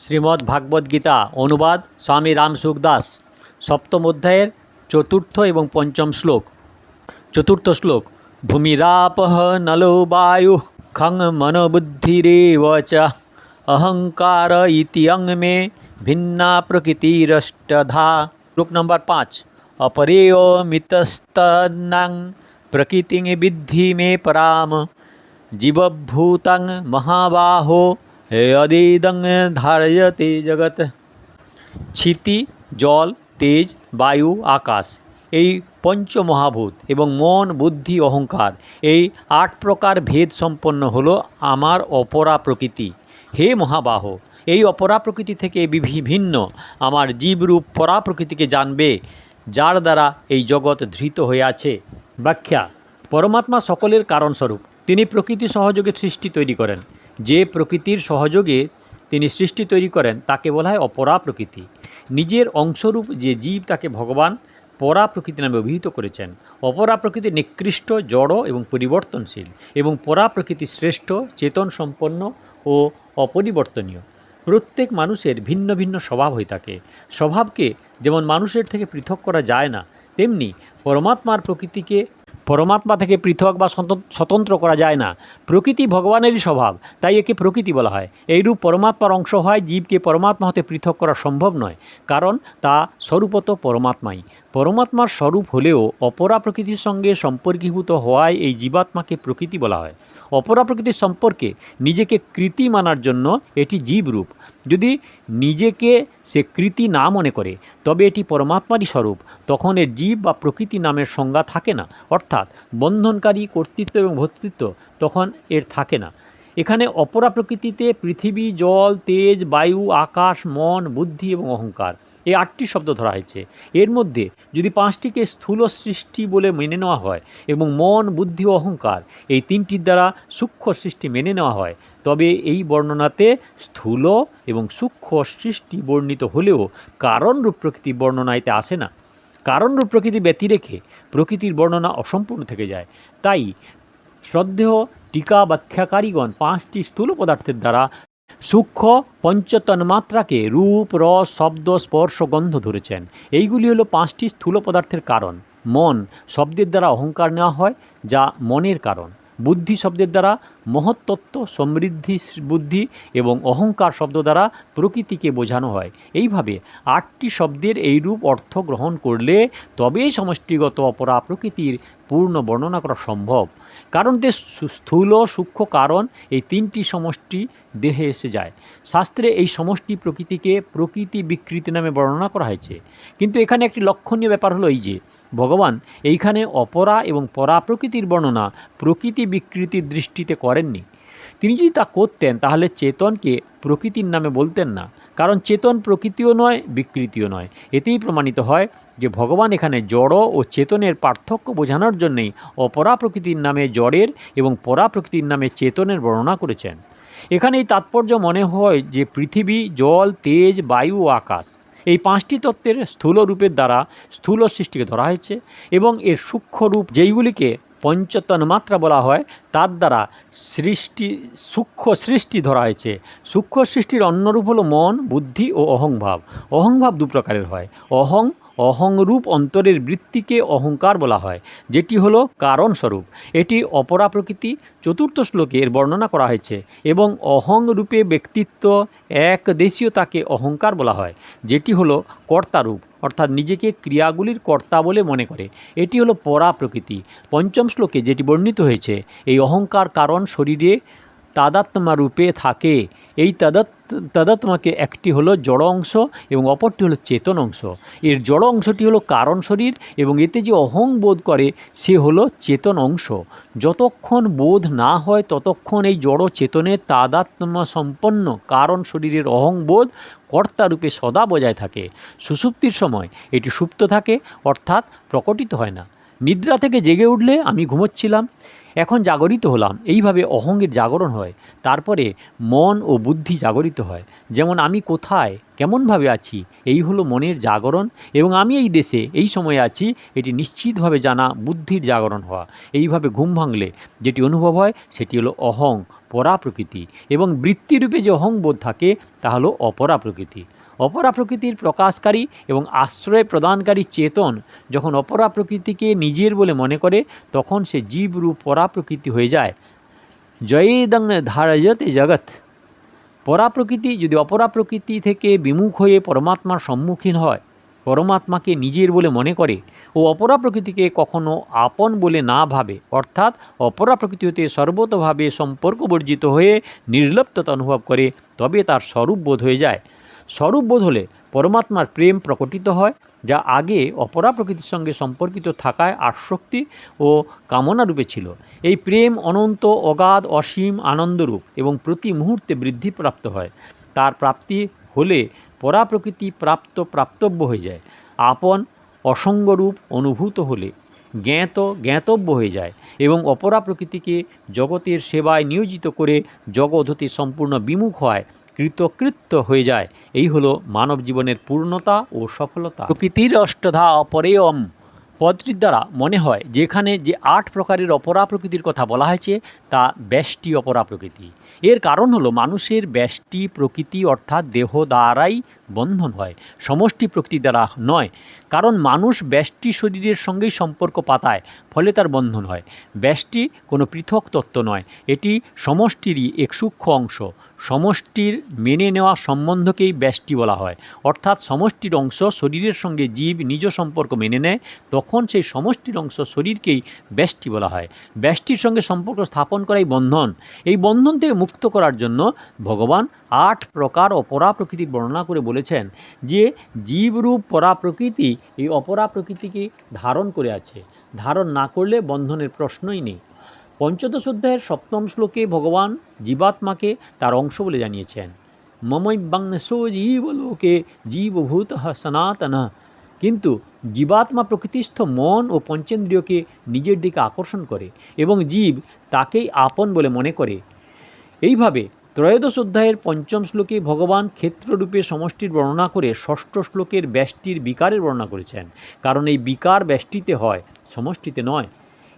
শ্রীমদ্ ভাগবত গীতা, অনুবাদ স্বামী রামসুখ দাস সপ্তম অধ্যায়ের চতুর্থ এবং পঞ্চম শ্লোক। চতুর্থ শ্লোক, ভূমিরাপহ নলো বায়ু, খং মনোবুদ্ধিরেব চ অহংকার ইতি অঙ্গ মে ভিন্না প্রকৃতিরষ্টধা। শ্লোক নম্বর পাঁচ অপরেয় মিতস্তনাং প্রকৃতিং বিদ্ধি মে পরাম, জীবভূতং মহাবাহো হৃদয়দং ধারয়তে জগৎ। ছিতি, জল, তেজ, বায়ু, আকাশ, এই পঞ্চ মহাভূত এবং মন, বুদ্ধি, অহংকার, এই আট প্রকার ভেদ সম্পন্ন হলো আমার অপরা প্রকৃতি। হে মহাবাহ, এই অপরা প্রকৃতি থেকে বিভিন্ন আমার জীবরূপ পরা প্রকৃতিকে জানবে, যার দ্বারা এই জগৎ ধৃত হয়ে আছে। ব্যাখ্যা, পরমাত্মা সকলের কারণস্বরূপ, তিনি প্রকৃতি সহযোগে সৃষ্টি তৈরি করেন। যে প্রকৃতির সহযোগে তিনি সৃষ্টি তৈরি করেন, তাকে বলা হয় অপরা প্রকৃতি। নিজের অংশরূপ যে জীব, তাকে ভগবান পরা প্রকৃতি নামে অভিহিত করেছেন। অপরা প্রকৃতি নিকৃষ্ট, জড় এবং পরিবর্তনশীল এবং পরা প্রকৃতি শ্রেষ্ঠ, চেতন সম্পন্ন ও অপরিবর্তনীয়। প্রত্যেক মানুষের ভিন্ন ভিন্ন স্বভাব হয়ে থাকে। স্বভাবকে যেমন মানুষের থেকে পৃথক করা যায় না, তেমনি পরমাত্মার প্রকৃতিকে পরমাত্মা থেকে পৃথক বা স্বতন্ত্র করা যায় না। প্রকৃতি ভগবানেরই স্বভাব, তাই একে প্রকৃতি বলা হয়। এইরূপ পরমাত্মার অংশ হয় জীবকে পরমাত্মা হতে পৃথক করা সম্ভব নয়, কারণ তা স্বরূপত পরমাত্মাই। পরমাত্মার স্বরূপ হলেও অপরা প্রকৃতির সঙ্গে সম্পর্কীভূত হওয়ায় এই জীবাত্মাকে প্রকৃতি বলা হয়। অপরা প্রকৃতির সম্পর্কে নিজেকে কৃতি মানার জন্য এটি জীবরূপ। যদি নিজেকে সে কৃতি না মনে করে, তবে এটি পরমাত্মারই স্বরূপ। তখন এর জীব বা প্রকৃতি নামের সংজ্ঞা থাকে না। অর্থাৎ বন্ধনকারী কর্তৃত্ব এবং ভর্তৃত্ব তখন এর থাকে না। এখানে অপরা প্রকৃতিতে পৃথিবী, জল, তেজ, বায়ু, আকাশ, মন, বুদ্ধি এবং অহংকার। এই আটটি শব্দ ধরা হয়েছে। এর মধ্যে যদি পাঁচটিকে স্থূল সৃষ্টি বলে মেনে নেওয়া হয় এবং মন, বুদ্ধি ও অহংকার এই তিনটির দ্বারা সূক্ষ্ম সৃষ্টি মেনে নেওয়া হয়, তবে এই বর্ণনাতে স্থূল এবং সূক্ষ্ম সৃষ্টি বর্ণিত হলেও কারণরূপ প্রকৃতি বর্ণনাইতে আসে না। কারণরূপ প্রকৃতি ব্যতিরেখে প্রকৃতির বর্ণনা অসম্পূর্ণ থেকে যায়। তাই শ্রদ্ধেয় টিকা ব্যাখ্যাকারীগণ পাঁচটি স্থূল পদার্থের দ্বারা সূক্ষ্ম পঞ্চতন্মাত্রাকে রূপ, রস, শব্দ, স্পর্শ, গন্ধ ধরেছেন। এইগুলি হলো পাঁচটি স্থূল পদার্থের কারণ। মন শব্দের দ্বারা অহংকার নেওয়া হয়, যা মনের কারণ। বুদ্ধি শব্দের দ্বারা মহত্তত্ত্ব সমৃদ্ধি, বুদ্ধি এবং অহংকার শব্দ দ্বারা প্রকৃতিকে বোঝানো হয়। এইভাবে আটটি শব্দের এইরূপ অর্থ গ্রহণ করলে তবেই সমষ্টিগত অপরা প্রকৃতির পূর্ণ বর্ণনা করা সম্ভব। কারণ তে স্থূল সূক্ষ্ম কারণ এই তিনটি সমষ্টি দেহে এসে যায়। শাস্ত্রে এই সমষ্টি প্রকৃতিকে প্রকৃতি বিকৃতি নামে বর্ণনা করা হয়েছে। কিন্তু এখানে একটি লক্ষণীয় ব্যাপার হলো এই যে, ভগবান এইখানে অপরা এবং পরা প্রকৃতির বর্ণনা প্রকৃতি বিকৃতির দৃষ্টিতে করেননি। তিনি যদি তা করতেন, তাহলে চেতনকে প্রকৃতির নামে বলতেন না, কারণ চেতন প্রকৃতিও নয়, বিকৃতিও নয়। এতেই প্রমাণিত হয় যে ভগবান এখানে জড় ও চেতনের পার্থক্য বোঝানোর জন্যেই অপরা প্রকৃতির নামে জড়ের এবং পরা প্রকৃতির নামে চেতনের বর্ণনা করেছেন। এখানে এই তাৎপর্য মনে হয় যে পৃথিবী, জল, তেজ, বায়ু ও আকাশ এই পাঁচটি তত্ত্বের স্থূল রূপের দ্বারা স্থূল সৃষ্টিকে ধরা হয়েছে এবং এর সূক্ষ্ম রূপ যেইগুলিকে পঞ্চতন্মাত্রা বলা হয়, তার দ্বারা সৃষ্টি, সূক্ষ্ম সৃষ্টি ধরা হয়েছে। সূক্ষ্ম সৃষ্টির অন্যরূপ হলো মন, বুদ্ধি ও অহংভাব। অহংভাব দু প্রকারের হয়। অহং অহংরূপ অন্তরের বৃত্তিকে অহংকার বলা হয়, যেটি হলো কারণস্বরূপ। এটি অপরা প্রকৃতি, চতুর্থ শ্লোকে এর বর্ণনা করা হয়েছে এবং অহং রূপে ব্যক্তিত্ব এক দেশীয়তাকে অহংকার বলা হয়, যেটি হলো কর্তারূপ, অর্থাৎ নিজেকে ক্রিয়াগুলির কর্তা বলে মনে করে। এটি হলো পরা প্রকৃতি পঞ্চম শ্লোকে যেটি বর্ণিত হয়েছে, এই অহংকার কারণ শরীরে তাদাত্মা রূপে থাকে। এই তাদাত, তাদাত্মাকে একটি হলো জড় অংশ এবং অপরটি হলো চেতন অংশ এর জড় অংশটি হলো কারণ শরীর এবং এতে যে অহং বোধ করে, সে হলো চেতন অংশ যতক্ষণ বোধ না হয়, ততক্ষণ এই জড় চেতনের তাদাত্মা সম্পন্ন কারণ শরীরের অহংবোধ কর্তারূপে সদা বজায় থাকে। সুষুপ্তির সময় এটি সুপ্ত থাকে, অর্থাৎ প্রকটিত হয় না। নিদ্রা থেকে জেগে উঠলে আমি ঘুমোচ্ছিলাম। এখন জাগরিত হলাম, এইভাবে অহংয়ের জাগরণ হয়। তারপরে মন ও বুদ্ধি জাগরিত হয়। যেমন আমি কোথায়, কেমনভাবে আছি, এই হলো মনের জাগরণ এবং আমি এই দেশে, এই সময়ে আছি, এটি নিশ্চিতভাবে জানা বুদ্ধির জাগরণ হওয়া। এইভাবে ঘুম ভাঙলে যেটি অনুভব হয়, সেটি হলো অহং পরা প্রকৃতি এবং বৃত্তিরূপে যে অহংবোধ থাকে, তা হলো অপরা প্রকৃতি অপরা প্রকৃতির প্রকাশকারী এবং আশ্রয় প্রদানকারী চেতন যখন অপরা প্রকৃতিকে নিজের বলে মনে করে, তখন সে জীবরূপ পরা প্রকৃতি হয়ে যায়। জয়েদং ধারয়তে জগৎ। পরা প্রকৃতি যদি অপরা প্রকৃতি থেকে বিমুখ হয়ে পরমাত্মার সম্মুখীন হয়, পরমাত্মাকে নিজের বলে মনে করে ও অপরা প্রকৃতিকে কখনো আপন বলে না ভাবে, অর্থাৎ অপরা প্রকৃতি হতে সর্বতভাবে সম্পর্ক বর্জিত হয়ে নির্লিপ্ততা অনুভব করে, তবে তার স্বরূপ বোধ হয়ে যায়। স্বরূপ বোধ হলে পরমাত্মার প্রেম প্রকটিত হয়, যা আগে অপরা প্রকৃতির সঙ্গে সম্পর্কিত থাকায় আসক্তি ও কামনারূপে ছিল। এই প্রেম অনন্ত, অগাধ, অসীম, আনন্দরূপ এবং প্রতি মুহূর্তে বৃদ্ধি প্রাপ্ত হয়। তার প্রাপ্তি হলে পরা প্রকৃতি প্রাপ্ত প্রাপ্তব্য হয়ে যায়। আপন অসঙ্গরূপ অনুভূত হলে জ্ঞাত জ্ঞাতব্য হয়ে যায় এবং অপরা প্রকৃতিকে জগতের সেবায় নিয়োজিত করে জগৎ হতে সম্পূর্ণ বিমুখ হয় কৃতকৃত্য হয়ে যায়। এই হলো মানব জীবনের পূর্ণতা ও সফলতা। প্রকৃতির অষ্টধা অপরেয়ম পদটির দ্বারা মনে হয়, যেখানে যে আট প্রকারের অপরা প্রকৃতির কথা বলা হয়েছে, তা ব্যষ্টি অপরা প্রকৃতি। এর কারণ হলো মানুষের ব্যষ্টি প্রকৃতি অর্থাৎ দেহ দ্বারাই বন্ধন হয়। সমষ্টি প্রকৃতি দ্বারা নয়, কারণ মানুষ ব্যষ্টি শরীরের সঙ্গেই সম্পর্ক পাতায়, ফলে তার বন্ধন হয়। ব্যষ্টি কোনো পৃথক তত্ত্ব নয়, এটি সমষ্টিরই এক সূক্ষ্ম অংশ। সমষ্টির মেনে নেওয়া সম্বন্ধকেই ব্যষ্টি বলা হয়। অর্থাৎ সমষ্টির অংশ শরীরের সঙ্গে জীব নিজ সম্পর্ক মেনে নেয়, তখন সেই সমষ্টির অংশ শরীরকেই ব্যষ্টি বলা হয়। ব্যষ্টির সঙ্গে সম্পর্ক স্থাপন করাই বন্ধন। এই বন্ধন থেকে মুক্ত করার জন্য ভগবান আট প্রকার অপরা প্রকৃতির বর্ণনা করে বলেছেন যে, জীবরূপ পরা প্রকৃতি এই অপরা প্রকৃতিকে ধারণ করে আছে। ধারণ না করলে বন্ধনের প্রশ্নই নেই। পঞ্চদশ অধ্যায়ের সপ্তম শ্লোকে ভগবান জীবাত্মাকে তার অংশ বলে জানিয়েছেন মমৈবাংসো জীবলোকে জীবভূত সনাতন। কিন্তু জীবাত্মা প্রকৃতিস্থ মন ও পঞ্চেন্দ্রিয়কে নিজের দিকে আকর্ষণ করে এবং জীব তাকেই আপন বলে মনে করে। এইভাবে ত্রয়োদশ অধ্যায়ের পঞ্চম শ্লোকে ভগবান ক্ষেত্ররূপে সমষ্টির বর্ণনা করে ষষ্ঠ শ্লোকের ব্যষ্টির বিকারের বর্ণনা করেছেন। কারণ এই বিকার ব্যষ্টিতে হয়, সমষ্টিতে নয়।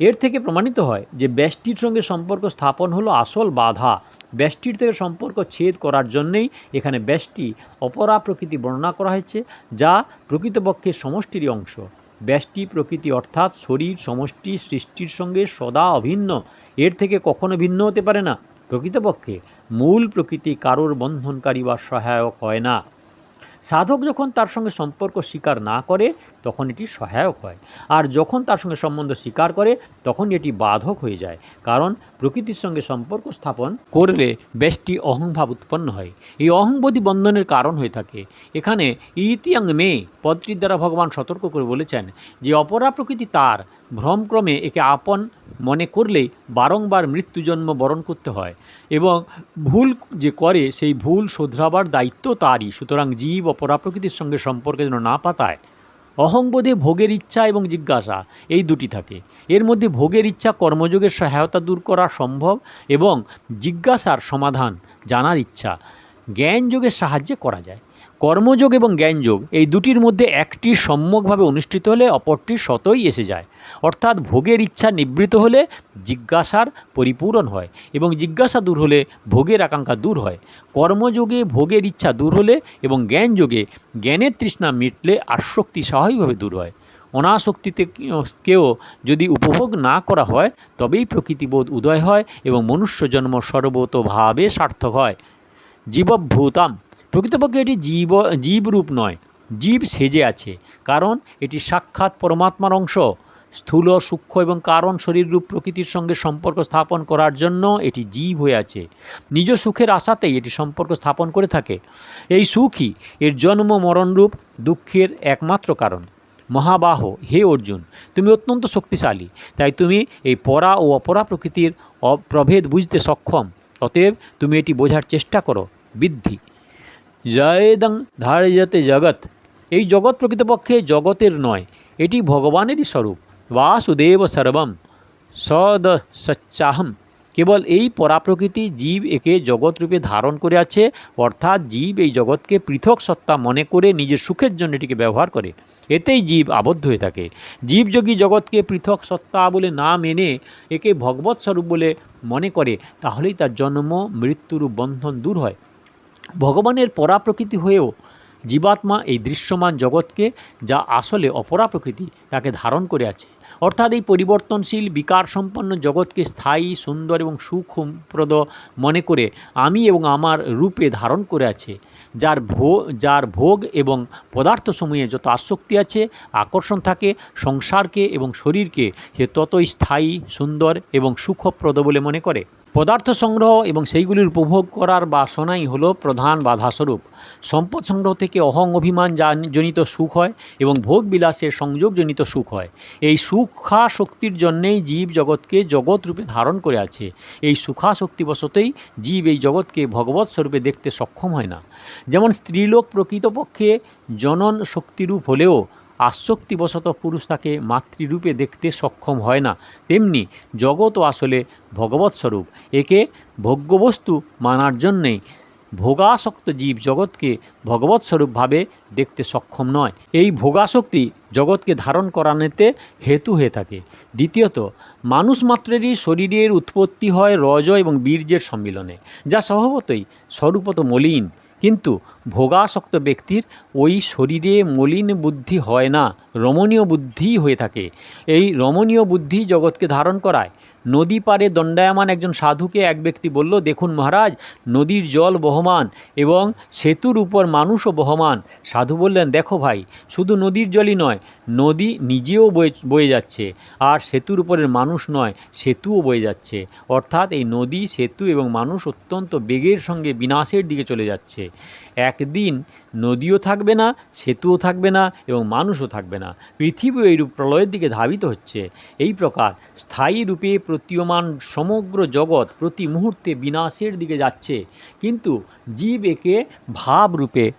এর থেকে প্রমাণিত হয় যে ব্যষ্টির সঙ্গে সম্পর্ক স্থাপন হলো আসল বাধা। ব্যষ্টির থেকে সম্পর্ক ছেদ করার জন্যেই এখানে ব্যষ্টি অপরা প্রকৃতি বর্ণনা করা হয়েছে, যা প্রকৃতপক্ষে সমষ্টিরই অংশ। ব্যষ্টি প্রকৃতি অর্থাৎ শরীর, সমষ্টি, সৃষ্টির সঙ্গে সদা অভিন্ন। এর থেকে কখনো ভিন্ন হতে পারে না। প্রকৃতপক্ষে মূল প্রকৃতি কারোর বন্ধনকারী বা সহায়ক হয় না। সাধক যখন তার সঙ্গে সম্পর্ক স্বীকার না করে, তখন এটি সহায়ক হয়। আর যখন তার সঙ্গে সম্বন্ধ স্বীকার করে, তখন এটি বাধক হয়ে যায়। কারণ প্রকৃতির সঙ্গে সম্পর্ক স্থাপন করলে বেশটি অহংভাব উৎপন্ন হয়। এই অহংবোধী বন্ধনের কারণ হয়ে থাকে। এখানে ইতিয়াং মে পদটির দ্বারা ভগবান সতর্ক করে বলেছেন যে অপরা প্রকৃতি তার ভ্রমক্রমে একে আপন মনে করলেই বারংবার মৃত্যুজন্ম বরণ করতে হয় এবং ভুল যে করে সেই ভুল শোধরাবার দায়িত্ব তারই। সুতরাং জীব অপরা প্রকৃতির সঙ্গে সম্পর্কে যেন না পাতায়। অহংবোধে ভোগের ইচ্ছা এবং জিজ্ঞাসা, এই দুটি থাকে। এর মধ্যে ভোগের ইচ্ছা কর্মযোগের সহায়তা দূর করা সম্ভব এবং জিজ্ঞাসার সমাধান জানার ইচ্ছা। জ্ঞানযোগের সাহায্যে করা যায়। কর্মযোগ এবং জ্ঞানযোগ এই দুটির মধ্যে একটি সম্যকভাবে অনুষ্ঠিত হলে অপরটি শতই এসে যায়। অর্থাৎ ভোগের ইচ্ছা নিবৃত হলে জিজ্ঞাসার পরিপূরণ হয় এবং জিজ্ঞাসা দূর হলে ভোগের আকাঙ্ক্ষা দূর হয়। কর্মযোগে ভোগের ইচ্ছা দূর হলে এবং জ্ঞানযোগে জ্ঞানের তৃষ্ণা মিটলে আসক্তি স্বাভাবিকভাবে দূর হয়। অনাসক্তিতে কেউ যদি উপভোগ না করা হয়, তবেই প্রকৃতিবোধ উদয় হয় এবং মনুষ্য জন্ম সর্বতভাবে সার্থক হয়। জীবভূতাম। প্রকৃতপক্ষে এটি জীব, জীবরূপ নয়, জীব সেজে আছে, কারণ এটি সাক্ষাৎ পরমাত্মার অংশ। স্থূল, সূক্ষ্ম এবং কারণ শরীররূপ প্রকৃতির সঙ্গে সম্পর্ক স্থাপন করার জন্য এটি জীব হয়ে আছে। নিজ সুখের আশাতেই এটি সম্পর্ক স্থাপন করে থাকে। এই সুখই এর জন্ম, মরণরূপ, দুঃখের একমাত্র কারণ। মহাবাহ, হে অর্জুন, তুমি অত্যন্ত শক্তিশালী, তাই তুমি এই পরা ও অপরা প্রকৃতির প্রভেদ বুঝতে সক্ষম, অতএব তুমি এটি বোঝার চেষ্টা করো, বৃদ্ধি। জয়েদং ধার্যতে জগৎ। এই জগৎ প্রকৃতপক্ষে জগতের নয়, এটি ভগবানেরই স্বরূপ। বাসুদেব সর্বম, সদ সচ্চাহম। কেবল এই পরাপ্রকৃতি জীব একে জগৎরূপে ধারণ করে আছে অর্থাৎ জীব এই জগৎকে পৃথক সত্তা মনে করে নিজের সুখের জন্য এটিকে ব্যবহার করে। এতেই জীব আবদ্ধ হয়ে থাকে। জীব যদি জগৎকে পৃথক সত্তা বলে না মেনে একে ভগবৎ স্বরূপ বলে মনে করে, তাহলেই তার জন্ম, মৃত্যুরূপ বন্ধন দূর হয়। ভগবানের পরাপ্রকৃতি হয়েও জীবাত্মা এই দৃশ্যমান জগৎকে, যা আসলে অপরা প্রকৃতি তাকে ধারণ করে আছে। অর্থাৎ এই পরিবর্তনশীল বিকার সম্পন্ন জগৎকে স্থায়ী, সুন্দর এবং সুখপ্রদ মনে করে আমি এবং আমার রূপে ধারণ করে আছে। যার ভো, যার ভোগ এবং পদার্থসমূহে যত আসক্তি আছে, আকর্ষণ থাকে, সংসারকে এবং শরীরকে, সে ততই স্থায়ী, সুন্দর এবং সুখপ্রদ বলে মনে করে। পদার্থ সংগ্রহ এবং সেইগুলির উপভোগ করার বাসনাই হলো প্রধান বাধাস্বরূপ। সম্পদ সংগ্রহ থেকে অহং অভিমান জান- জনিত সুখ হয় এবং ভোগ বিলাসের সংযোগজনিত সুখ হয়। এই সুখাশক্তির জন্যেই জীব জগৎকে জগৎ রূপে ধারণ করে আছে। এই সুখা শক্তিবশতেই জীব এই জগৎকে ভগবৎ স্বরূপে দেখতে সক্ষম হয় না। যেমন স্ত্রীলোক প্রকৃতপক্ষে জনন শক্তিরূপ হলেও আসক্তিবশত পুরুষ তাকে মাতৃরূপে দেখতে সক্ষম হয় না। তেমনি জগৎও আসলে ভগবৎস্বরূপ একে ভোগ্যবস্তু মানার জন্যেই ভোগাসক্ত জীব জগৎকে ভগবৎ স্বরূপভাবে দেখতে সক্ষম নয়। এই ভোগাসক্তি জগৎকে ধারণ করানোতে হেতু হয়ে থাকে। দ্বিতীয়ত, মানুষ মাত্রেরই শরীরের উৎপত্তি হয় রজ এবং বীর্যের সম্মিলনে, যা স্বভাবতই স্বরূপত মলিন। কিন্তু ভোগাসক্ত ব্যক্তির ওই শরীরে মলিন বুদ্ধি হয় না, রমণীয় বুদ্ধিই হয়ে থাকে। এই রমণীয় বুদ্ধি জগৎকে ধারণ করায়। নদী পারে দণ্ডায়মান একজন সাধুকে এক ব্যক্তি বলল, দেখুন মহারাজ, নদীর জল বহমান এবং সেতুর উপর মানুষও বহমান। সাধু বললেন, দেখো ভাই, শুধু নদীর জলই নয়, নদী নিজেও বয়ে বয়ে যাচ্ছে আর সেতুর উপরের মানুষ নয়, সেতুও বয়ে যাচ্ছে। অর্থাৎ এই নদী, সেতু এবং মানুষ অত্যন্ত বেগের সঙ্গে বিনাশের দিকে চলে যাচ্ছে। একদিন নদীও থাকবে না, সেতুও থাকবে না এবং মানুষও থাকবে না। পৃথিবীও এইরূপ প্রলয়ের দিকে ধাবিত হচ্ছে। এই প্রকার স্থায়ী রূপে প্রতীয়মান সমগ্র জগৎ প্রতি মুহূর্তে বিনাশের দিকে যাচ্ছে। কিন্তু জীব একে ভাবরূপে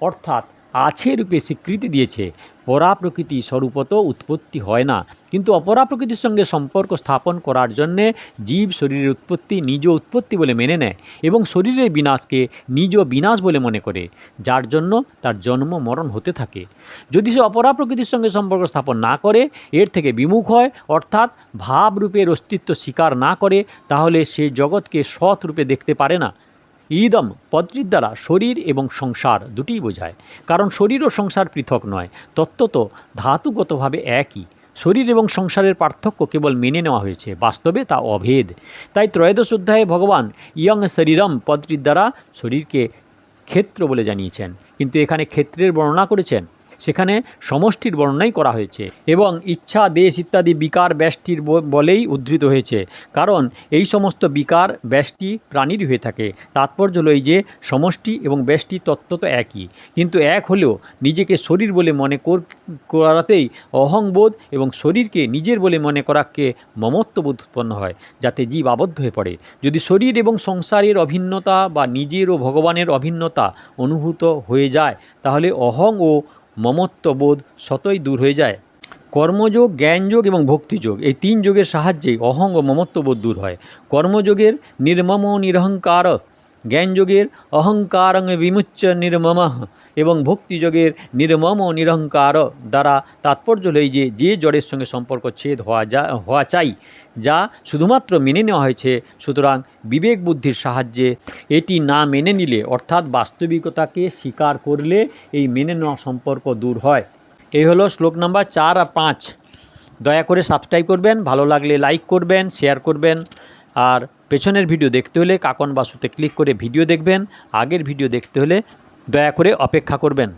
অর্থাৎ আছে রূপে স্বীকৃতি দিয়েছে। পরা প্রকৃতি স্বরূপত উৎপত্তি হয় না। কিন্তু অপরা প্রকৃতির সঙ্গে সম্পর্ক স্থাপন করার জন্যে জীব শরীরের উৎপত্তি নিজ উৎপত্তি বলে মেনে নেয় এবং শরীরের বিনাশকে নিজ বিনাশ বলে মনে করে, যার জন্য তার জন্ম মরণ হতে থাকে। যদি সে অপরা প্রকৃতির সঙ্গে সম্পর্ক স্থাপন না করে, এর থেকে বিমুখ হয়, অর্থাৎ ভাবরূপের অস্তিত্ব স্বীকার না করে, তাহলে সে জগৎকে সৎ রূপে দেখতে পারে না। ইদম পদটির দ্বারা শরীর এবং সংসার দুটিই বোঝায়। কারণ শরীর ও সংসার পৃথক নয়, তত্ত্বত ধাতুগতভাবে একই। শরীর এবং সংসারের পার্থক্য কেবল মেনে নেওয়া হয়েছে, বাস্তবে তা অভেদ। তাই ত্রয়োদশ অধ্যায়ে ভগবান ইয়ং শরীরম পদটির দ্বারা শরীরকে ক্ষেত্র বলে জানিয়েছেন। কিন্তু এখানে ক্ষেত্রের বর্ণনা করেছেন সেখানে সমষ্টির বর্ণনাই করা হয়েছে এবং ইচ্ছা, দেশ ইত্যাদি বিকার ব্যষ্টির ব- বলেই উদ্ধৃত হয়েছে। কারণ এই সমস্ত বিকার ব্যষ্টি প্রাণীর হয়ে থাকে। তাৎপর্য হলো এই যে সমষ্টি এবং ব্যষ্টি তত্ত্ব তো একই। কিন্তু এক হলেও নিজেকে শরীর বলে মনে কর- করাতেই অহংবোধ এবং শরীরকে নিজের বলে মনে করাকে মমত্ববোধ উৎপন্ন হয়, যাতে জীব আবদ্ধ হয়ে পড়ে। যদি শরীর এবং সংসারের অভিন্নতা বা নিজের ও ভগবানের অভিন্নতা অনুভূত হয়ে যায়, তাহলে অহং ও মমত্ববোধ স্বতই দূর হয়ে যায়। কর্মযোগ, জ্ঞানযোগ এবং ভক্তিযোগ এই তিন যোগের সাহায্যেই অহং ও মমত্ববোধ দূর হয়। কর্মযোগের নির্মম নিরহংকার, জ্ঞানযোগের অহংকারং বিমুচ্চ নির্মম। এবং ভক্তিযোগের নির্মম ও নিরহংকার দ্বারা তাৎপর্য হলো এই যে যে জড়ের সঙ্গে সম্পর্ক ছেদ হওয়া যা, হওয়া চাই, যা শুধুমাত্র মেনে নেওয়া হয়েছে, সুতরাং বিবেক বুদ্ধির সাহায্যে এটি না মেনে নিলে, অর্থাৎ বাস্তবিকতাকে স্বীকার করলে এই মেনে নেওয়া সম্পর্ক দূর হয়। এই হলো শ্লোক নাম্বার চার আর পাঁচ। দয়া করে সাবস্ক্রাইব করবেন, ভালো লাগলে লাইক করবেন শেয়ার করবেন, আর পেছনের ভিডিও দেখতে হলে কাকন বাসুতে ক্লিক করে ভিডিও দেখবেন, আগের ভিডিও দেখতে হলে দয়া করে অপেক্ষা করবেন।